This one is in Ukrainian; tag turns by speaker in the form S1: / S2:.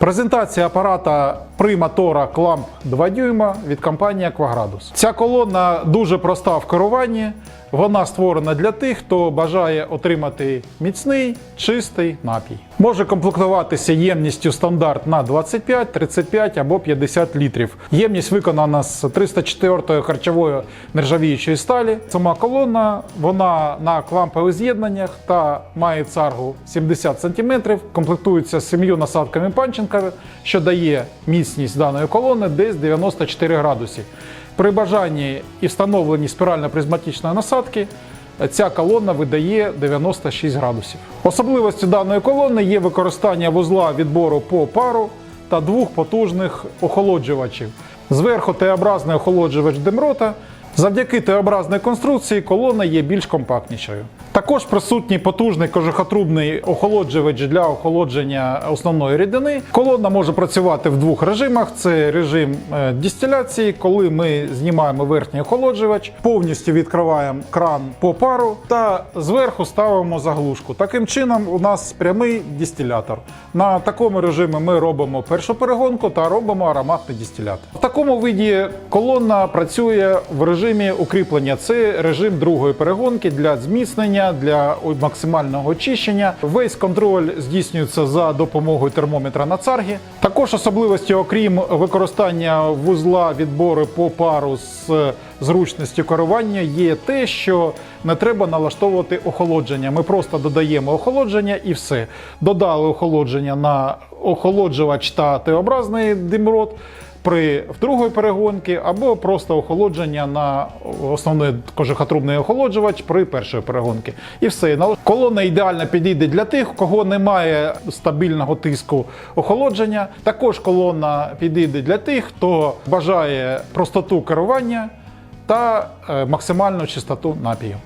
S1: Презентація апарата Приматора Clamp 2 дюйма від компанії Aquagradus. Ця колона дуже проста в керуванні. Вона створена для тих, хто бажає отримати міцний, чистий напій. Може комплектуватися ємністю стандарт на 25, 35 або 50 літрів. Ємність виконана з 304 харчової нержавіючої сталі. Сама колона вона на клампових з'єднаннях та має царгу 70 см, комплектується з сім'ю насадками панченка, що дає міцність даної колони десь 94 градусів. При бажанні і встановленні спірально-призматичної насадки ця колона видає 96 градусів. Особливості даної колони є використання вузла відбору по пару та двох потужних охолоджувачів. Зверху Т-образний охолоджувач Демрота. Завдяки Т-образній конструкції колона є більш компактнішою. Також присутній потужний кожухотрубний охолоджувач для охолодження основної рідини. Колона може працювати в двох режимах: це режим е, дистиляції, коли ми знімаємо верхній охолоджувач, повністю відкриваємо кран по пару та зверху ставимо заглушку. Таким чином, у нас прямий дистилятор. На такому режимі ми робимо першу перегонку та робимо ароматний дистилятор. В такому виді колона працює в режимі укріплення. Це режим другої перегонки для зміцнення, для максимального очищення. Весь контроль здійснюється за допомогою термометра на царгі. Також особливістю, окрім використання вузла відбору по пару з зручністю керування, є те, що не треба налаштовувати охолодження. Ми просто додаємо охолодження і все. Додали охолодження на охолоджувач та Т-образний димрот при другої перегонки, або просто охолодження на основний кожухотрубний охолоджувач при першої перегонки. І все. Колона ідеально підійде для тих, у кого немає стабільного тиску охолодження. Також колона підійде для тих, хто бажає простоту керування та е, максимальну чистоту напію.